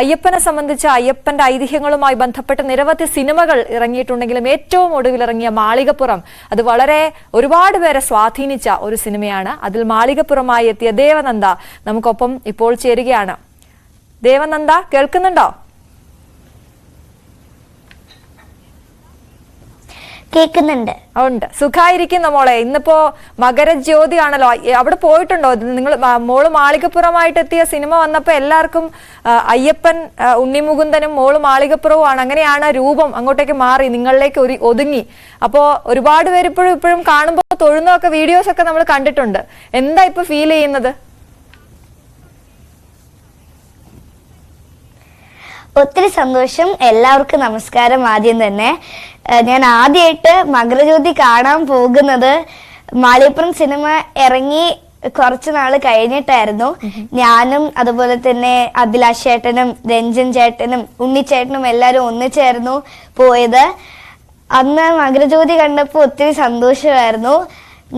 അയ്യപ്പനെ സംബന്ധിച്ച് അയ്യപ്പന്റെ ഐതിഹ്യങ്ങളുമായി ബന്ധപ്പെട്ട് നിരവധി സിനിമകൾ ഇറങ്ങിയിട്ടുണ്ടെങ്കിലും ഏറ്റവും ഒടുവിൽ ഇറങ്ങിയ മാളികപ്പുറം അത് വളരെ ഒരുപാട് പേരെ സ്വാധീനിച്ച ഒരു സിനിമയാണ്. അതിൽ മാളികപ്പുറമായി എത്തിയ ദേവനന്ദ നമുക്കൊപ്പം ഇപ്പോൾ ചേരുകയാണ്. ദേവനന്ദ കേൾക്കുന്നുണ്ടോ? കേൾക്കുന്നുണ്ട്. ഉണ്ട്. സുഖായിരിക്കുന്നു മോളെ. ഇന്നിപ്പോ മകരജ്യോതി ആണല്ലോ അവിടെ പോയിട്ടുണ്ടോ? നിങ്ങൾ മോൾ മാളികപ്പുറമായിട്ട് എത്തിയ സിനിമ വന്നപ്പോ എല്ലാവർക്കും അയ്യപ്പൻ ഉണ്ണിമുകുന്ദനും മോൾ മാളികപ്പുറവുമാണ്. അങ്ങനെയാണ് രൂപം അങ്ങോട്ടേക്ക് മാറി നിങ്ങളിലേക്ക് ഒരു ഒതുങ്ങി. അപ്പോ ഒരുപാട് പേര് ഇപ്പോഴും ഇപ്പോഴും കാണുമ്പോൾ തൊഴുന്നൊക്കെ വീഡിയോസ് ഒക്കെ നമ്മൾ കണ്ടിട്ടുണ്ട്. എന്താ ഇപ്പൊ ഫീൽ ചെയ്യുന്നത്? ഒത്തിരി സന്തോഷം. എല്ലാവർക്കും നമസ്കാരം ആദ്യം തന്നെ. ഞാൻ ആദ്യമായിട്ട് മകരജ്യോതി കാണാൻ പോകുന്നത് മാളിയപ്പുറം സിനിമ ഇറങ്ങി കുറച്ച് നാൾ കഴിഞ്ഞിട്ടായിരുന്നു. ഞാനും അതുപോലെ തന്നെ അഭിലാഷ് ചേട്ടനും രഞ്ജൻ ചേട്ടനും ഉണ്ണിച്ചേട്ടനും എല്ലാവരും ഒന്നിച്ചായിരുന്നു പോയത്. അന്ന് മകരജ്യോതി കണ്ടപ്പോൾ ഒത്തിരി സന്തോഷമായിരുന്നു.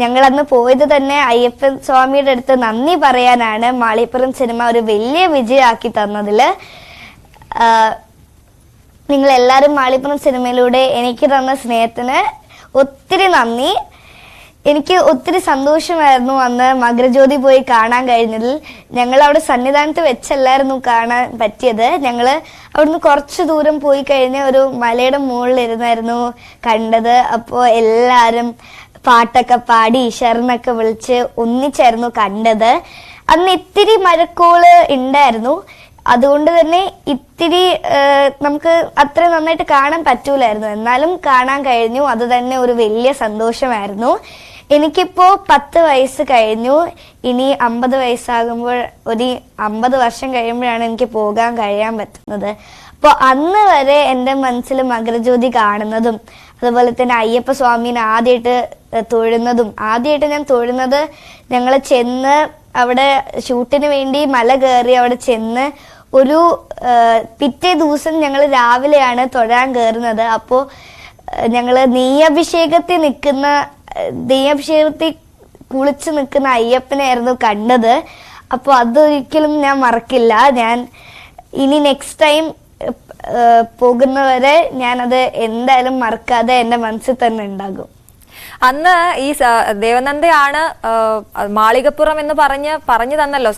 ഞങ്ങൾ അന്ന് പോയത് തന്നെ അയ്യപ്പൻ സ്വാമിയുടെ അടുത്ത് നന്ദി പറയാനാണ്. മാളിപ്പുറം സിനിമ ഒരു വലിയ വിജയമാക്കി തന്നതിൽ. നിങ്ങൾ എല്ലാവരും മാളിപ്പുറം സിനിമയിലൂടെ എനിക്ക് തന്ന സ്നേഹത്തിന് ഒത്തിരി നന്ദി. എനിക്ക് ഒത്തിരി സന്തോഷമായിരുന്നു അന്ന് മകരജ്യോതി പോയി കാണാൻ കഴിഞ്ഞതിൽ. ഞങ്ങൾ അവിടെ സന്നിധാനത്ത് വെച്ചല്ലായിരുന്നു കാണാൻ പറ്റിയത്. ഞങ്ങൾ അവിടുന്ന് കുറച്ച് ദൂരം പോയി കഴിഞ്ഞ ഒരു മലയുടെ മുകളിലിരുന്നായിരുന്നു കണ്ടത്. അപ്പോൾ എല്ലാവരും പാട്ടൊക്കെ പാടി ഈശ്വരനൊക്കെ വിളിച്ച് ഒന്നിച്ചായിരുന്നു കണ്ടത്. അന്ന് ഇത്തിരി മഴക്കോൾ ഉണ്ടായിരുന്നു. അതുകൊണ്ട് തന്നെ ഇത്തിരി നമുക്ക് അത്ര നന്നായിട്ട് കാണാൻ പറ്റൂലായിരുന്നു. എന്നാലും കാണാൻ കഴിഞ്ഞു. അത് തന്നെ ഒരു വലിയ സന്തോഷമായിരുന്നു. എനിക്കിപ്പോ പത്ത് വയസ്സ് കഴിഞ്ഞു. ഇനി അമ്പത് വയസ്സാകുമ്പോൾ ഒരു അമ്പത് വർഷം കഴിയുമ്പോഴാണ് എനിക്ക് പോകാൻ കഴിയാൻ പറ്റുന്നത്. അപ്പോൾ അന്ന് വരെ എന്റെ മനസ്സിൽ മകരജ്യോതി കാണുന്നതും അതുപോലെ തന്നെ അയ്യപ്പ സ്വാമീനെ ആദ്യമായിട്ട് തൊഴുന്നതും ആദ്യമായിട്ട് ഞാൻ തൊഴുന്നത് ഞങ്ങൾ ചെന്ന് അവിടെ ഷൂട്ടിന് വേണ്ടി മല കയറി അവിടെ ചെന്ന് ഒരു പിറ്റേ ദിവസം ഞങ്ങൾ രാവിലെയാണ് തൊഴാൻ കയറുന്നത് അപ്പോൾ ഞങ്ങൾ നെയ്യഭിഷേകത്തിൽ നിൽക്കുന്ന നെയ്യഭിഷേകത്തിൽ കുളിച്ച് നിൽക്കുന്ന അയ്യപ്പനായിരുന്നു കണ്ടത്. അപ്പോൾ അതൊരിക്കലും ഞാൻ മറക്കില്ല. ഞാൻ ഇനി നെക്സ്റ്റ് ടൈം പോകുന്നവരെ ഞാനത് എന്തായാലും മറക്കാതെ എന്റെ മനസ്സിൽ തന്നെ ഉണ്ടാകും. അന്ന് ഈ ദേവനന്ദയാണ് മാളികപ്പുറം എന്ന് പറഞ്ഞ് പറഞ്ഞു തന്നല്ലോ.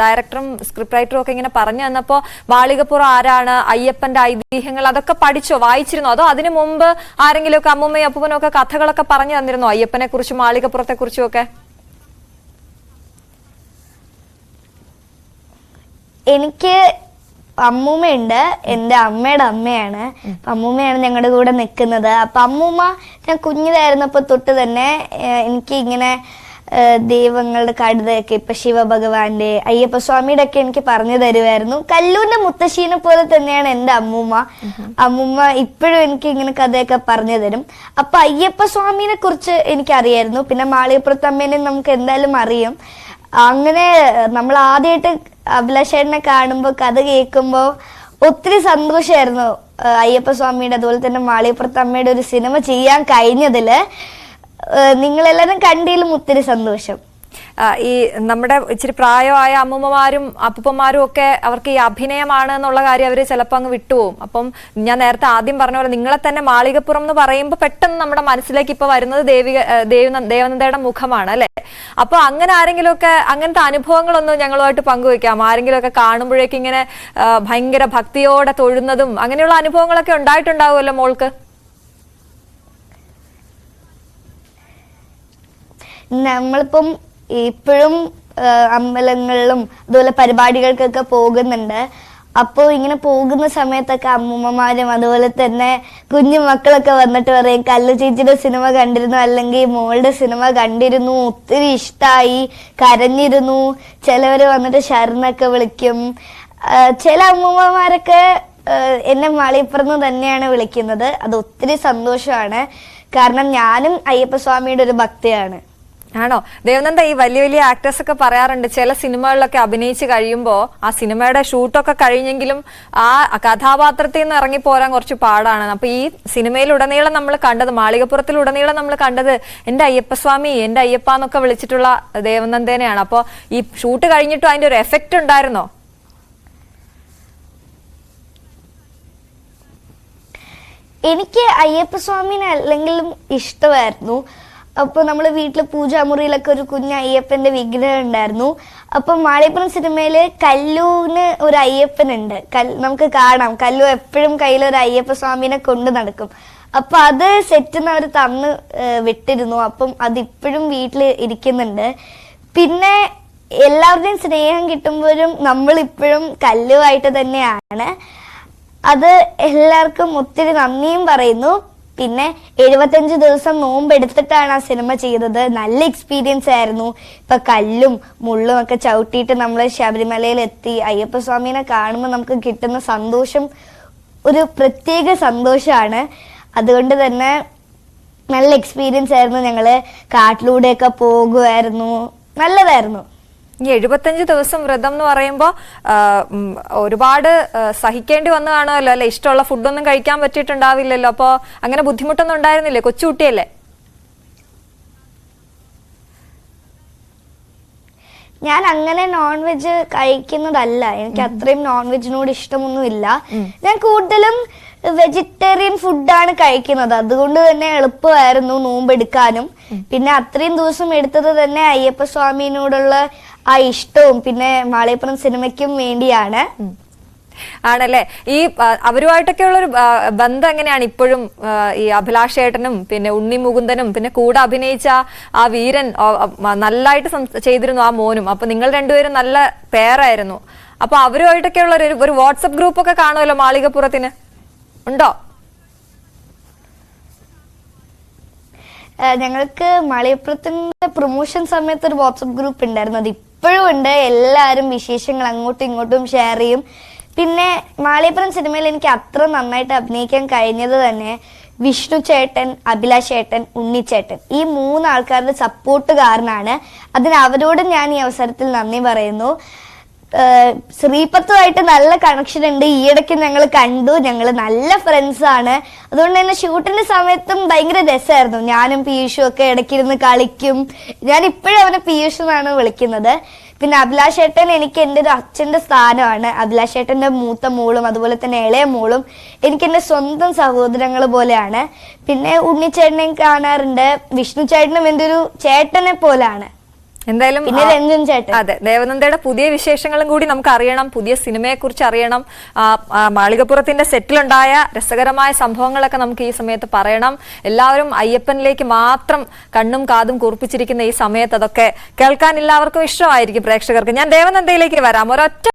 ഡയറക്ടറും സ്ക്രിപ്റ്റ് റൈറ്ററും ഒക്കെ ഇങ്ങനെ പറഞ്ഞു തന്നപ്പോ മാളികപ്പുറം ആരാണ് അയ്യപ്പന്റെ ഐതിഹ്യങ്ങൾ അതൊക്കെ പഠിച്ചോ വായിച്ചിരുന്നോ? അതോ അതിനു മുമ്പ് ആരെങ്കിലും ഒക്കെ അമ്മൂമ്മയും അപ്പൂപ്പനും ഒക്കെ കഥകളൊക്കെ പറഞ്ഞു തന്നിരുന്നോ അയ്യപ്പനെ കുറിച്ചും മാളികപ്പുറത്തെ കുറിച്ചും ഒക്കെ? എനിക്ക് അമ്മൂമ്മയുണ്ട്. എന്റെ അമ്മയുടെ അമ്മയാണ്. അപ്പൊ അമ്മൂമ്മയാണ് ഞങ്ങളുടെ കൂടെ നിൽക്കുന്നത് അപ്പൊ അമ്മൂമ്മ ഞാൻ കുഞ്ഞിതായിരുന്നപ്പോൾ തൊട്ട് തന്നെ എനിക്ക് ഇങ്ങനെ ദൈവങ്ങളുടെ കഴുതയൊക്കെ ഇപ്പൊ ശിവഭഗവാന്റെ അയ്യപ്പസ്വാമിയുടെ ഒക്കെ എനിക്ക് പറഞ്ഞു തരുമായിരുന്നു കല്ലൂന്റെ മുത്തശ്ശീനെ പോലെ തന്നെയാണ് എന്റെ അമ്മൂമ്മ. അമ്മൂമ്മ ഇപ്പോഴും എനിക്ക് ഇങ്ങനെ കഥയൊക്കെ പറഞ്ഞു തരും. അപ്പൊ അയ്യപ്പസ്വാമിനെ കുറിച്ച് എനിക്കറിയായിരുന്നു. പിന്നെ മാളികപ്പുറത്തമ്മേനെ നമുക്ക് എന്തായാലും അറിയും. അങ്ങനെ നമ്മൾ ആദ്യമായിട്ട് അഭിലാഷേട്ടനെ കാണുമ്പോൾ കഥ കേൾക്കുമ്പോൾ ഒത്തിരി സന്തോഷമായിരുന്നു അയ്യപ്പ സ്വാമിയുടെ അതുപോലെ തന്നെ മാളിയപ്പുറത്ത് അമ്മയുടെ ഒരു സിനിമ ചെയ്യാൻ കഴിഞ്ഞതിൽ നിങ്ങളെല്ലാവരും കണ്ടതിലും ഒത്തിരി സന്തോഷം. ഈ നമ്മുടെ ഇച്ചിരി പ്രായമായ അമ്മൂമ്മമാരും അപ്പൂപ്പന്മാരും ഒക്കെ അവർക്ക് ഈ അഭിനയമാണ് എന്നുള്ള കാര്യം അവർ ചിലപ്പോൾ അങ്ങ് വിട്ടുപോകും. അപ്പം ഞാൻ നേരത്തെ ആദ്യം പറഞ്ഞ പോലെ നിങ്ങളെ തന്നെ മാളികപ്പുറം എന്ന് പറയുമ്പോൾ പെട്ടെന്ന് നമ്മുടെ മനസ്സിലേക്ക് ഇപ്പൊ വരുന്നത് ദേവിക ദേവനന്ദയുടെ മുഖമാണ് അല്ലെ? അപ്പൊ അങ്ങനെ ആരെങ്കിലും ഒക്കെ അങ്ങനത്തെ അനുഭവങ്ങളൊന്നും ഞങ്ങളുമായിട്ട് പങ്കുവെക്കാം. ആരെങ്കിലും ഒക്കെ കാണുമ്പോഴേക്കും ഇങ്ങനെ ഭയങ്കര ഭക്തിയോടെ തൊഴുന്നതും അങ്ങനെയുള്ള അനുഭവങ്ങളൊക്കെ ഉണ്ടായിട്ടുണ്ടാവുമല്ലോ മോൾക്ക്? നമ്മളിപ്പം ഇപ്പോഴും അമ്പലങ്ങളിലും അതുപോലെ പരിപാടികൾക്കൊക്കെ പോകുന്നുണ്ട്. അപ്പോൾ ഇങ്ങനെ പോകുന്ന സമയത്തൊക്കെ അമ്മൂമ്മമാരും അതുപോലെ തന്നെ കുഞ്ഞു മക്കളൊക്കെ വന്നിട്ട് പറയും കല്ലു ചേച്ചിയുടെ സിനിമ കണ്ടിരുന്നു അല്ലെങ്കിൽ മോളുടെ സിനിമ കണ്ടിരുന്നു ഒത്തിരി ഇഷ്ടമായി കരഞ്ഞിരുന്നു. ചിലവർ വന്നിട്ട് ശരണൊക്കെ വിളിക്കും. ചില അമ്മൂമ്മമാരൊക്കെ എന്നെ മാളിപ്പുറന്ന് തന്നെയാണ് വിളിക്കുന്നത്. അത് ഒത്തിരി സന്തോഷമാണ്. കാരണം ഞാനും അയ്യപ്പ അയ്യപ്പസ്വാമിയുടെ ഒരു ഭക്തയാണ്. ആണോ? ദേവനന്ദ ഈ വലിയ വലിയ ആക്ടേഴ്സ് ഒക്കെ പറയാറുണ്ട് ചില സിനിമകളിലൊക്കെ അഭിനയിച്ച് കഴിയുമ്പോൾ ആ സിനിമയുടെ ഷൂട്ടൊക്കെ കഴിഞ്ഞെങ്കിലും ആ കഥാപാത്രത്തിൽ നിന്ന് ഇറങ്ങി പോരാൻ കുറച്ച് പാടാണ്. അപ്പൊ ഈ സിനിമയിൽ ഉടനീളം നമ്മൾ കണ്ടത് മാളികപ്പുറത്തിൽ ഉടനീളം നമ്മൾ കണ്ടത് എന്റെ അയ്യപ്പസ്വാമി എന്റെ അയ്യപ്പ എന്നൊക്കെ വിളിച്ചിട്ടുള്ള ദേവനന്ദനെയാണ്. അപ്പോൾ ഈ ഷൂട്ട് കഴിഞ്ഞിട്ടും അതിന്റെ ഒരു എഫക്റ്റ് ഉണ്ടായിരുന്നോ? എനിക്ക് അയ്യപ്പസ്വാമിനെ അല്ലെങ്കിലും ഇഷ്ടമായിരുന്നു. അപ്പോൾ നമ്മൾ വീട്ടിൽ പൂജാമുറിയിലൊക്കെ ഒരു കുഞ്ഞ് അയ്യപ്പന്റെ വിഗ്രഹം ഉണ്ടായിരുന്നു. അപ്പം മാളിയപ്പുറം സിനിമയിൽ കല്ലുവിന് ഒരു അയ്യപ്പനുണ്ട് കൽ നമുക്ക് കാണാം. കല്ലു എപ്പോഴും കയ്യിൽ ഒരു അയ്യപ്പ സ്വാമിനെ കൊണ്ട് നടക്കും. അപ്പൊ അത് സെറ്റിന്ന് അവർ തന്ന് വിട്ടിരുന്നു. അപ്പം അതിപ്പോഴും വീട്ടിൽ ഇരിക്കുന്നുണ്ട്. പിന്നെ എല്ലാവരുടെയും സ്നേഹം കിട്ടുമ്പോഴും നമ്മളിപ്പോഴും കല്ലുമായിട്ട് തന്നെയാണ്. അത് എല്ലാവർക്കും ഒത്തിരി നന്ദിയും പറയുന്നു. പിന്നെ എഴുപത്തഞ്ച് ദിവസം നോമ്പെടുത്തിട്ടാണ് ആ സിനിമ ചെയ്തത്. നല്ല എക്സ്പീരിയൻസ് ആയിരുന്നു. ഇപ്പൊ കല്ലും മുള്ളും ഒക്കെ ചവിട്ടിയിട്ട് നമ്മൾ ശബരിമലയിൽ എത്തി അയ്യപ്പ സ്വാമിനെ കാണുമ്പോൾ നമുക്ക് കിട്ടുന്ന സന്തോഷം ഒരു പ്രത്യേക സന്തോഷമാണ് അതുകൊണ്ട് തന്നെ നല്ല എക്സ്പീരിയൻസ് ആയിരുന്നു ഞങ്ങൾ. കാട്ടിലൂടെയൊക്കെ പോകുമായിരുന്നു നല്ലതായിരുന്നു. ഈ എഴുപത്തഞ്ച് ദിവസം വ്രതം എന്ന് പറയുമ്പോൾ ഒരുപാട് സഹിക്കേണ്ടി വന്നു കാണുമല്ലോ അല്ലെ ഇഷ്ടമുള്ള ഫുഡൊന്നും കഴിക്കാൻ പറ്റിയിട്ടുണ്ടാവില്ലല്ലോ? അപ്പോൾ അങ്ങനെ ബുദ്ധിമുട്ടൊന്നും ഉണ്ടായിരുന്നില്ലേ? കൊച്ചുകുട്ടിയല്ലേ? ഞാൻ അങ്ങനെ നോൺ വെജ് കഴിക്കുന്നതല്ല. എനിക്ക് അത്രയും നോൺ വെജിനോട് ഇഷ്ടമൊന്നുമില്ല ഞാൻ കൂടുതലും വെജിറ്റേറിയൻ ഫുഡാണ് കഴിക്കുന്നത്. അതുകൊണ്ട് തന്നെ എളുപ്പമായിരുന്നു നോമ്പെടുക്കാനും. പിന്നെ അത്രയും ദിവസം എടുത്തത് തന്നെ അയ്യപ്പ സ്വാമിനോടുള്ള ആ ഇഷ്ടവും പിന്നെ മാളിയപ്പുറം സിനിമയ്ക്കും വേണ്ടിയാണ്. ആണല്ലേ? ഈ അവരുമായിട്ടൊക്കെ ഉള്ള ഒരു ബന്ധം എങ്ങനെയാണ് ഇപ്പോഴും ഈ അഭിലാഷേട്ടനും പിന്നെ ഉണ്ണി മുകുന്ദനും പിന്നെ കൂടെ അഭിനയിച്ച ആ വീരൻ നല്ലതായിട്ട് ചെയ്തിരുന്നു ആ മോനും. അപ്പൊ നിങ്ങൾ രണ്ടുപേരും നല്ല പേരായിരുന്നു അപ്പൊ അവരുമായിട്ടൊക്കെ ഉള്ള ഒരു വാട്സപ്പ് ഗ്രൂപ്പ് ഒക്കെ കാണുമല്ലോ മാളികപ്പുറത്തിന്? ഉണ്ടോ? ഞങ്ങൾക്ക് മാളികപ്പുറത്തിന്റെ പ്രൊമോഷൻ സമയത്ത് ഒരു വാട്സപ്പ് ഗ്രൂപ്പ് ഉണ്ടായിരുന്നു. അത് ഇപ്പോഴും ഉണ്ട്. എല്ലാവരും വിശേഷങ്ങൾ അങ്ങോട്ടും ഇങ്ങോട്ടും ഷെയർ ചെയ്യും. പിന്നെ മാളിയപ്പുറം സിനിമയിൽ എനിക്ക് അത്ര നന്നായിട്ട് അഭിനയിക്കാൻ കഴിഞ്ഞത് തന്നെ വിഷ്ണു ചേട്ടൻ അഭിലാഷ് ചേട്ടൻ ഉണ്ണിച്ചേട്ടൻ ഈ മൂന്ന് ആൾക്കാരുടെ സപ്പോർട്ട് കാരണമാണ് അതിന് അവരോട് ഞാൻ ഈ അവസരത്തിൽ നന്ദി പറയുന്നു. ശ്രീപത്തുമായിട്ട് നല്ല കണക്ഷൻ ഉണ്ട്. ഈയിടയ്ക്ക് ഞങ്ങൾ കണ്ടു. ഞങ്ങൾ നല്ല ഫ്രണ്ട്സ് ആണ്. അതുകൊണ്ട് തന്നെ ഷൂട്ടിന്റെ സമയത്തും ഭയങ്കര രസമായിരുന്നു. ഞാനും പീയൂഷും ഒക്കെ ഇടയ്ക്കിരുന്ന് കളിക്കും. ഞാൻ ഇപ്പോഴും അവനെ പീയൂഷ് എന്നാണ് വിളിക്കുന്നത്. പിന്നെ അഭിലാഷ് ഏട്ടൻ എനിക്ക് എന്റെ ഒരു അച്ഛന്റെ സ്ഥാനമാണ്. അഭിലാഷ് ഏട്ടന്റെ മൂത്ത മോളും അതുപോലെ തന്നെ ഇളയ മോളും എനിക്ക് എന്റെ സ്വന്തം സഹോദരങ്ങൾ പോലെയാണ്. പിന്നെ ഉണ്ണിച്ചേട്ടനെയും കാണാറുണ്ട്. വിഷ്ണു ചേട്ടനും എന്റെ ഒരു ചേട്ടനെ പോലെയാണ്. എന്തായാലും പിന്നെ രഞ്ജൻ ചേട്ടൻ. അതെ ദേവനന്ദയുടെ പുതിയ വിശേഷങ്ങളും കൂടി നമുക്ക് അറിയണം പുതിയ സിനിമയെ കുറിച്ച് അറിയണം മാളികപ്പുറത്തിന്റെ സെറ്റിലുണ്ടായ രസകരമായ സംഭവങ്ങളൊക്കെ നമുക്ക് ഈ സമയത്ത് പറയണം. എല്ലാവരും അയ്യപ്പനിലേക്ക് മാത്രം കണ്ണും കാതും കുറിപ്പിച്ചിരിക്കുന്ന ഈ സമയത്ത് അതൊക്കെ കേൾക്കാൻ എല്ലാവർക്കും ഇഷ്ടമായിരിക്കും പ്രേക്ഷകർക്ക്. ഞാൻ ദേവനന്ദയിലേക്ക് വരാം. ഒരൊറ്റ